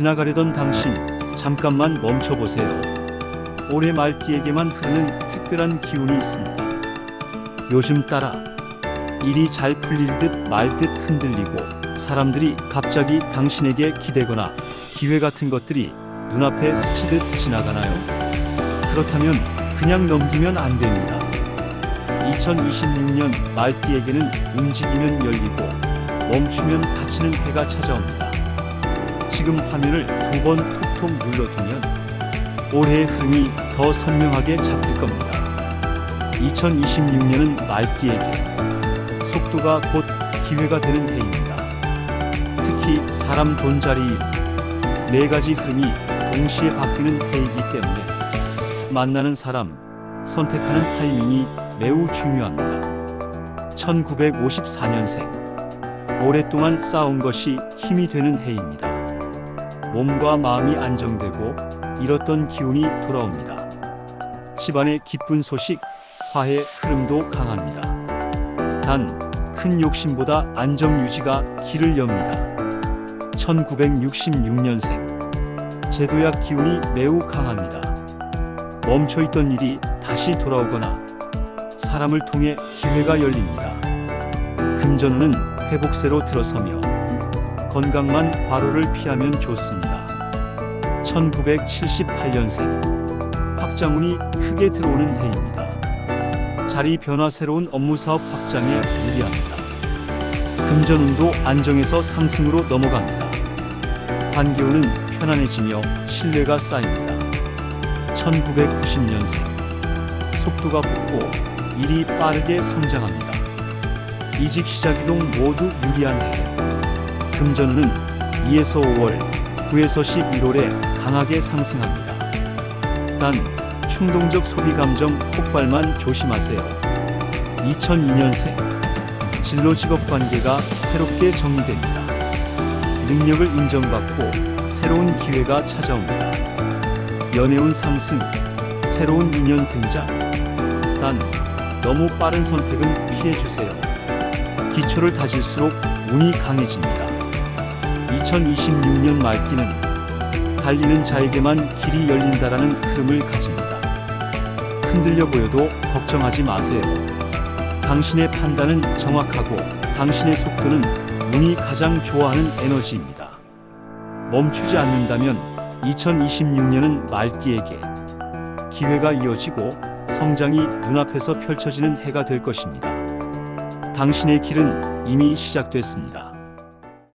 지나가려던 당신, 잠깐만 멈춰보세요. 올해 말띠에게만 흐르는 특별한 기운이 있습니다. 요즘 따라 일이 잘 풀릴 듯 말 듯 흔들리고 사람들이 갑자기 당신에게 기대거나 기회 같은 것들이 눈앞에 스치듯 지나가나요? 그렇다면 그냥 넘기면 안 됩니다. 2026년 말띠에게는 움직이면 열리고 멈추면 닫히는 해가 찾아옵니다. 지금 화면을 두 번 톡톡 눌러두면 올해의 흐름이 더 선명하게 잡힐 겁니다. 2026년은 말띠에게 속도가 곧 기회가 되는 해입니다. 특히 사람 돈 자리 일, 네 가지 흐름이 동시에 바뀌는 해이기 때문에 만나는 사람, 선택하는 타이밍이 매우 중요합니다. 1954년생 오랫동안 쌓아온 것이 힘이 되는 해입니다. 몸과 마음이 안정되고 잃었던 기운이 돌아옵니다. 집안의 기쁜 소식, 화해 흐름도 강합니다. 단 큰 욕심보다 안정 유지가 길을 엽니다. 1966년생 제도약 기운이 매우 강합니다. 멈춰있던 일이 다시 돌아오거나 사람을 통해 기회가 열립니다. 금전운은 회복세로 들어서며 건강만 과로를 피하면 좋습니다. 1978년생 확장운이 크게 들어오는 해입니다. 자리 변화 새로운 업무 사업 확장에 유리합니다. 금전운도 안정에서 상승으로 넘어갑니다. 관계운은 편안해지며 신뢰가 쌓입니다. 1990년생 속도가 붙고 일이 빠르게 성장합니다. 이직 시작 이동 모두 유리한 해. 금전운은 2에서 5월, 9에서 11월에 강하게 상승합니다. 단 충동적 소비 감정 폭발만 조심하세요. 2002년생 진로 직업 관계가 새롭게 정리됩니다. 능력을 인정받고 새로운 기회가 찾아옵니다. 연애운 상승, 새로운 인연 등장. 단 너무 빠른 선택은 피해 주세요. 기초를 다질수록 운이 강해집니다. 2026년 말기는 달리는 자에게만 길이 열린다라는 흐름을 가집니다. 흔들려 보여도 걱정하지 마세요. 당신의 판단은 정확하고 당신의 속도는 운이 가장 좋아하는 에너지입니다. 멈추지 않는다면 2026년은 말띠에게 기회가 이어지고 성장이 눈앞에서 펼쳐지는 해가 될 것입니다. 당신의 길은 이미 시작됐습니다.